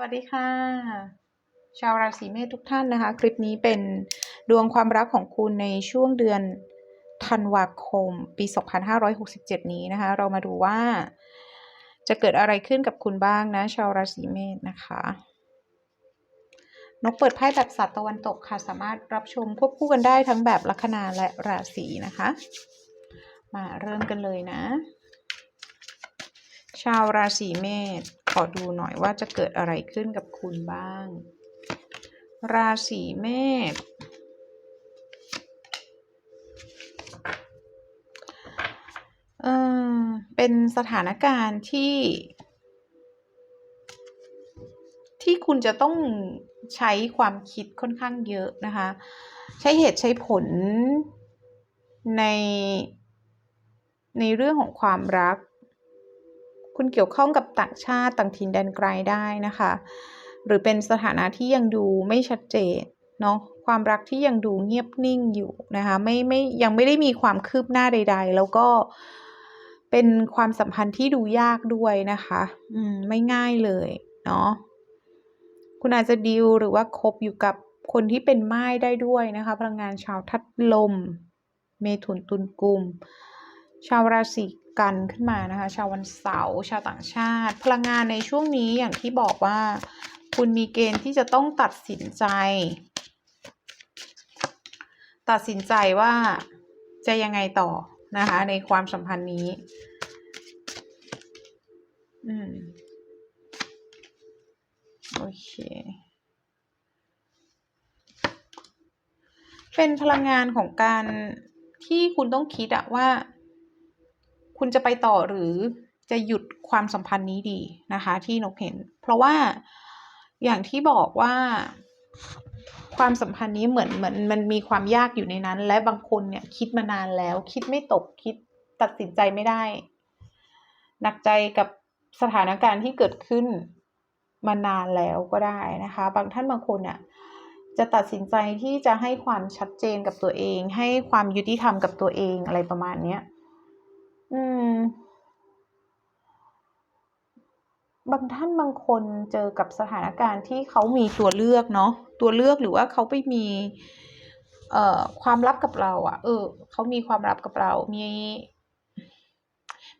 วัสดีค่ะ ชาวราศีเมษทุกท่านนะคะ คลิปนี้เป็นดวงความรักของคุณในช่วงเดือนธันวาคม ปี 2567 นี้นะคะ เรามาดูว่าจะเกิดอะไรขึ้นกับคุณบ้างนะ ชาวราศีเมษนะคะ นกเปิดไพ่แบบสัตว์ตะวันตกค่ะ สามารถรับชมควบคู่กันได้ทั้งแบบลัคนาและราศีนะคะ มาเริ่มกันเลยนะ ชาวราศีเมษขอดูหน่อยว่าจะเกิดอะไรขึ้นกับคุณบ้าง ราศีเมษเออเป็นสถานการณ์ที่ ที่คุณจะต้องใช้ความคิดค่อนข้างเยอะนะคะ ใช้เหตุใช้ผลในในเรื่องของความรัก คุณเกี่ยวข้องกับต่างชาติต่างถิ่นแดนไกลได้นะคะ หรือเป็นสถานะที่ยังดูไม่ชัดเจนเนาะความรักที่ยังดูเงียบนิ่งอยู่นะคะไม่ไม่ยังไม่ได้มีความคืบหน้าใด ๆ แล้วก็เป็นความสัมพันธ์ที่ดูยากด้วยนะคะอืมไม่ง่ายเลยเนาะคุณอาจจะดิวหรือว่าคบอยู่กับคนที่เป็นไม้ได้ด้วยนะคะ พลังงานชาวทัดลม เมถุนตุลกุม ชาวราศี กันขึ้นมานะคะ ชาววันเสาร์ชาวต่างชาติ พลังงานในช่วงนี้อย่างที่บอกว่า คุณมีเกณฑ์ที่จะต้องตัดสินใจ ตัดสินใจว่าจะยังไงต่อนะคะ ในความสัมพันธ์นี้ อืมโอเคเป็นพลังงานของการที่คุณต้องคิดอะว่า คุณจะไปต่อหรือจะหยุดความสัมพันธ์นี้ดีนะคะ ที่นกเห็น เพราะว่าอย่างที่บอกว่าความสัมพันธ์นี้เหมือนเหมือนมันมีความยากอยู่ในนั้น และบางคนเนี่ยคิดมานานแล้ว คิดไม่ตกคิดตัดสินใจไม่ได้ หนักใจกับสถานการณ์ที่เกิดขึ้นมานานแล้วก็ได้นะคะ บางท่านบางคนเนี่ยจะตัดสินใจที่จะให้ความชัดเจนกับตัวเอง ให้ความยุติธรรมกับตัวเองอะไรประมาณเนี้ย อืม บางท่านบางคนเจอกับสถานการณ์ที่เขามีตัวเลือกเนาะตัวเลือกหรือว่าเขาไปมี เอ่อความลับกับเราอะ่ะ เออเขามีความลับกับเรามี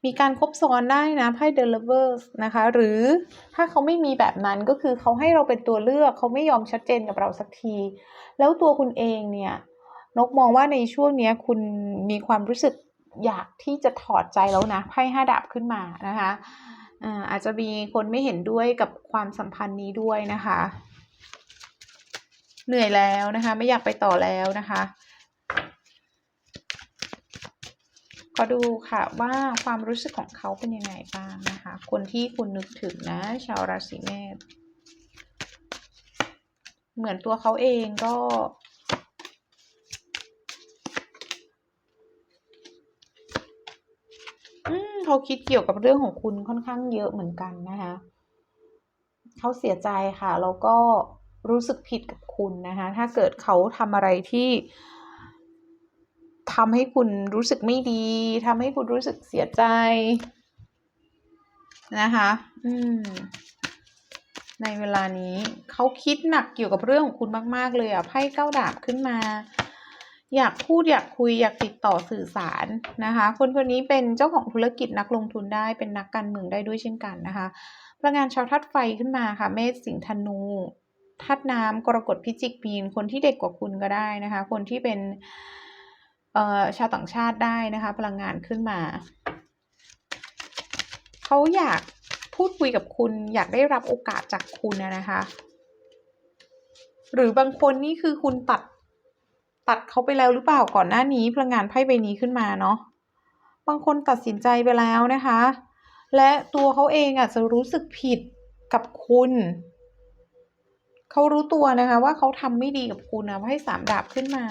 มีการคบซ้อนได้นะไพ่ The Lovers นะคะ หรือถ้าเขาไม่มีแบบนั้นก็คือเขาให้เราเป็นตัวเลือกเขาไม่ยอมชัดเจนกับเราสักที แล้วตัวคุณเองเนี่ย นกมองว่าในช่วงเนี้ย คุณมีความรู้สึก อยากที่จะถอดใจแล้วนะไพ่ห้าดาบขึ้นมานะคะอาจจะมีคนไม่เห็นด้วยกับความสัมพันธ์นี้ด้วยนะคะ เหนื่อยแล้วนะคะ ไม่อยากไปต่อแล้วนะคะก็ดูค่ะว่าความรู้สึกของเขาเป็นยังไงบ้างนะคะ คนที่คุณนึกถึงนะ ชาวราศีเมษเหมือนตัวเขาเองก็ อืม เขาคิดเกี่ยวกับเรื่องของคุณค่อนข้างเยอะเหมือนกันนะคะเขาเสียใจค่ะแล้วก็รู้สึกผิดกับคุณนะคะ ถ้าเกิดเขาทำอะไรที่ทำให้คุณรู้สึกไม่ดีทำให้คุณรู้สึกเสียใจนะคะ อืม ในเวลานี้เขาคิดหนักเกี่ยวกับเรื่องของคุณมาก ๆ เลยอะ ไพ่เก้าดาบขึ้นมา อยากพูดอยากคุยอยากติดต่อสื่อสารนะคะ คนคนนี้เป็นเจ้าของธุรกิจนักลงทุนได้เป็นนักการเมืองได้ด้วยเช่นกันนะคะพลังงานชาวทัดไฟขึ้นมาค่ะ เมษสิงห์ธนูทัดน้ำกรกฎพิจิกมีน คนที่เด็กกว่าคุณก็ได้นะคะ คนที่เป็นเอ่อชาวต่างชาติได้นะคะ พลังงานขึ้นมา เขาอยากพูดคุยกับคุณอยากได้รับโอกาสจากคุณนะคะ หรือบางคนนี่คือคุณตัด ตัดเขาไปแล้วหรือเปล่าก่อนหน้านี้พลังงานไพ่ใบนี้ขึ้นมาเนาะบางคนตัดสินใจไปแล้วนะคะ และตัวเขาเองอาจจะรู้สึกผิดกับคุณเขารู้ตัวนะคะ ว่าเขาทำไม่ดีกับคุณนะให้สามดาบขึ้นมา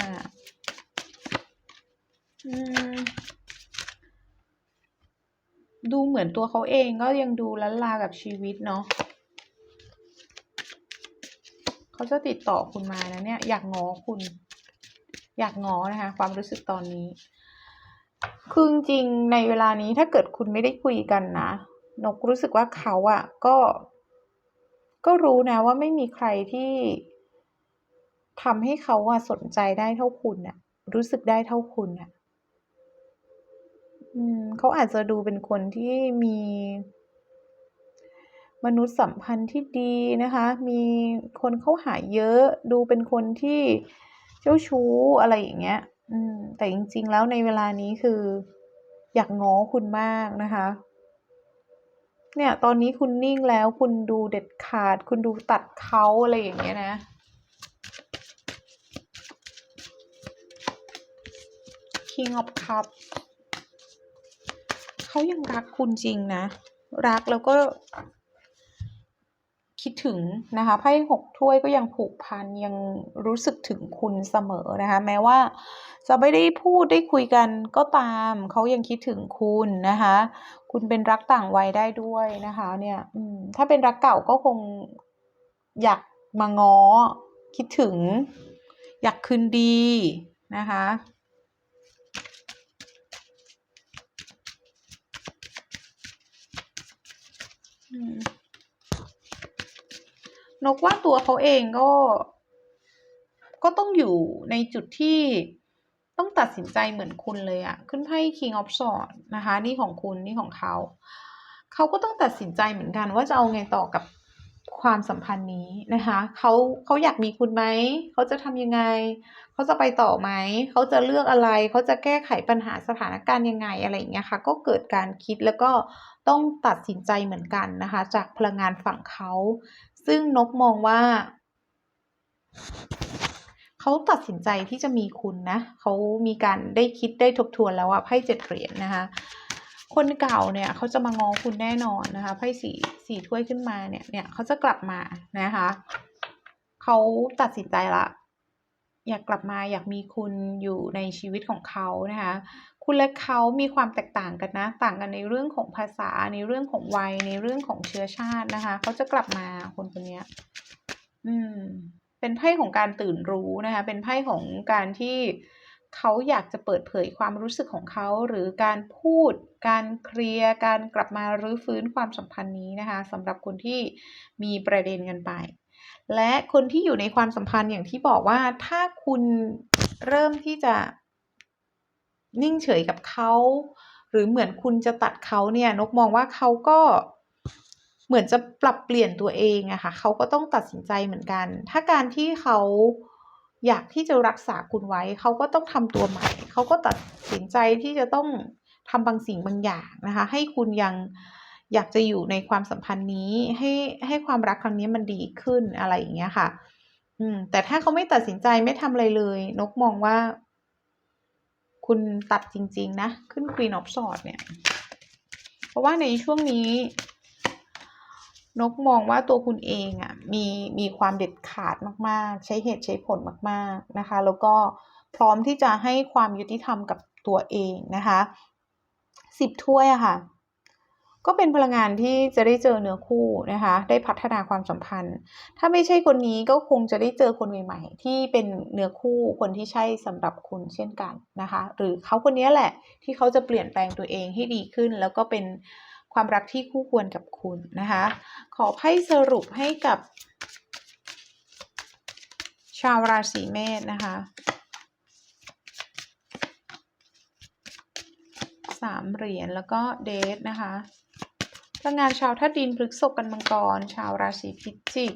ดูเหมือนตัวเขาเองก็ยังดูล้นลากับชีวิตเนาะเขาจะติดต่อคุณมานะเนี่ย อยากง้อคุณ อยากง้อนะคะ ความรู้สึกตอนนี้คือจริงในเวลานี้ถ้าเกิดคุณไม่ได้คุยกันนะนกรู้สึกว่าเขาอะก็ ก็รู้นะว่าไม่มีใครที่ทำให้เขาอะสนใจได้เท่าคุณน่ะรู้สึกได้เท่าคุณน่ะอืมเขาอาจจะดูเป็นคนที่มีมนุษยสัมพันธ์ที่ดีนะคะ มีคนเข้าหาเยอะ ดูเป็นคนที่ เจ้าชู้อะไรอย่างเงี้ย อืม แต่จริง ๆ แล้วในเวลานี้คือ อยากง้อคุณมากนะคะ เนี่ย ตอนนี้คุณนิ่งแล้ว คุณดูเด็ดขาด คุณดูตัดเขาอะไรอย่างเงี้ยนะ King of Cups เขายังรักคุณจริงนะ รักแล้วก็ คิดถึงนะคะไพ่6ถ้วยก็ยังผูกพันยังรู้สึกถึงคุณเสมอนะคะแม้ว่าจะไม่ได้พูดได้คุยกันก็ตามเขายังคิดถึงคุณนะคะ คุณเป็นรักต่างวัยได้ด้วยนะคะเนี่ยถ้าเป็นรักเก่าก็คงอยากมาง้อคิดถึง อยากคืนดีนะคะอืม นกว่าตัวเขาเองก็ ก็ต้องอยู่ในจุดที่ต้องตัดสินใจเหมือนคุณเลยอะขึ้นไพ่ King of Swords นะคะ นี่ของคุณนี่ของเขา เขาก็ต้องตัดสินใจเหมือนกันว่าจะเอาไงต่อกับความสัมพันธ์นี้นะคะเขาเขาอยากมีคุณไหมเขาจะทำยังไง เขาจะไปต่อไหมเขาจะเลือกอะไร เขาจะแก้ไขปัญหาสถานการณ์ยังไงอะไรอย่างเงี้ยค่ะ ก็เกิดการคิดแล้วก็ต้องตัดสินใจเหมือนกันนะคะ จากพลังงานฝั่งเขา ซึ่งนกมองว่า เขาตัดสินใจที่จะมีคุณนะ เขามีการได้คิดได้ทบทวนแล้วอะไพ่เจ็ดเหรียญนะคะคนเก่าเนี่ยเขาจะมางอคุณแน่นอนนะคะไพ่สี่สี่ถ้วยขึ้นมาเนี่ยเนี่ยเขาจะกลับมานะคะเขาตัดสินใจละ อยากกลับมาอยากมีคุณอยู่ในชีวิตของเขานะคะ คุณและเขามีความแตกต่างกันนะ ต่างกันในเรื่องของภาษา ในเรื่องของวัย ในเรื่องของเชื้อชาตินะคะ เขาจะกลับมาคนคนนี้อืม เป็นไพ่ของการตื่นรู้นะคะ เป็นไพ่ของการที่เขาอยากจะเปิดเผยความรู้สึกของเขา หรือการพูด การเคลียร์ การกลับมารื้อฟื้นความสัมพันธ์นี้นะคะสำหรับคนที่มีประเด็นกันไป และคนที่อยู่ในความสัมพันธ์อย่างที่บอกว่าถ้าคุณเริ่มที่จะ นิ่งเฉยกับเขา หรือเหมือนคุณจะตัดเขาเนี่ยนกมองว่าเขาก็เหมือนจะปรับเปลี่ยนตัวเองอะค่ะเขาก็ต้องตัดสินใจเหมือนกัน ถ้าการที่เขาอยากที่จะรักษาคุณไว้ เขาก็ต้องทำตัวใหม่ เขาก็ตัดสินใจที่จะต้องทำบางสิ่งบางอย่างนะคะ ให้คุณยังอยากจะอยู่ในความสัมพันธ์นี้ ให้ให้ความรักครั้งนี้มันดีขึ้นอะไรอย่างเงี้ยค่ะ อืม แต่ถ้าเขาไม่ตัดสินใจไม่ทำอะไรเลย นกมองว่า คุณตัดจริง ๆ นะ ขึ้น Queen of Swords เนี่ย เพราะว่าในช่วงนี้ นกมองว่าตัวคุณเองอะมีมีความเด็ดขาดมากๆ ใช้เหตุใช้ผลมากๆนะคะ แล้วก็พร้อมที่จะให้ความยุติธรรมกับตัวเองนะคะสิบถ้วยอะค่ะ ก็เป็นพลังงานที่จะได้เจอเนื้อคู่นะคะ ได้พัฒนาความสัมพันธ์ ถ้าไม่ใช่คนนี้ก็คงจะได้เจอคนใหม่ ๆ ที่เป็นเนื้อคู่คนที่ใช่สำหรับคุณเช่นกันนะคะ หรือเขาคนนี้แหละที่เขาจะเปลี่ยนแปลงตัวเองให้ดีขึ้น แล้วก็เป็นความรักที่คู่ควรกับคุณนะคะ ขอไพ่สรุปให้กับชาวราศีเมษนะคะสามเหรียญแล้วก็เดทนะคะ ลังงานชาวธาตุดินพฤกษกกันมังกร ชาวราศีพิจิก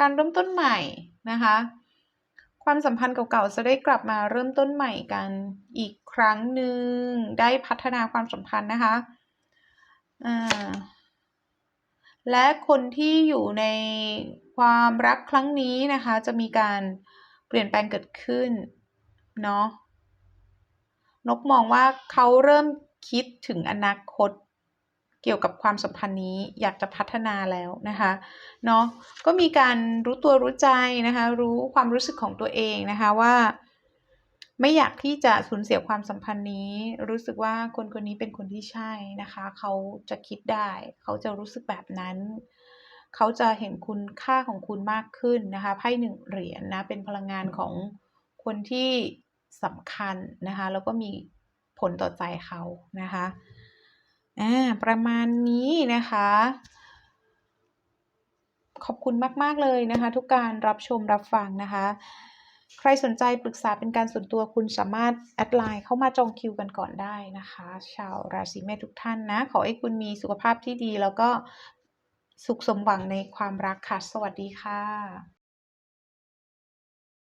การเริ่มต้นใหม่นะคะ ความสัมพันธ์เก่าๆจะได้กลับมาเริ่มต้นใหม่กันอีกครั้งหนึ่งได้พัฒนาความสัมพันธ์นะคะและคนที่อยู่ในความรักครั้งนี้นะคะ จะมีการเปลี่ยนแปลงเกิดขึ้นเนาะ นกมองว่าเขาเริ่มคิดถึงอนาคตเกี่ยวกับความสัมพันธ์นี้อยากจะพัฒนาแล้วนะคะเนาะก็มีการรู้ตัวรู้ใจนะคะรู้ความรู้สึกของตัวเองนะคะว่า ไม่อยากที่จะสูญเสียความสัมพันธ์นี้ รู้สึกว่าคนคนนี้เป็นคนที่ใช่นะคะเขาจะคิดได้ เขาจะรู้สึกแบบนั้น เขาจะเห็นคุณค่าของคุณมากขึ้นนะคะไพ่หนึ่งเหรียญนะเป็นพลังงานของคนที่ สำคัญนะคะ แล้วก็มีผลต่อใจเขานะคะอ่าประมาณนี้นะคะ ขอบคุณมาก ๆ เลยนะคะ ทุกการรับชมรับฟังนะคะ ใครสนใจปรึกษาเป็นการส่วนตัวคุณสามารถแอดไลน์เข้ามาจองคิวกันก่อนได้นะคะ ชาวราศีเมษทุกท่านนะ ขอให้คุณมีสุขภาพที่ดีแล้วก็สุขสมหวังในความรักค่ะ สวัสดีค่ะ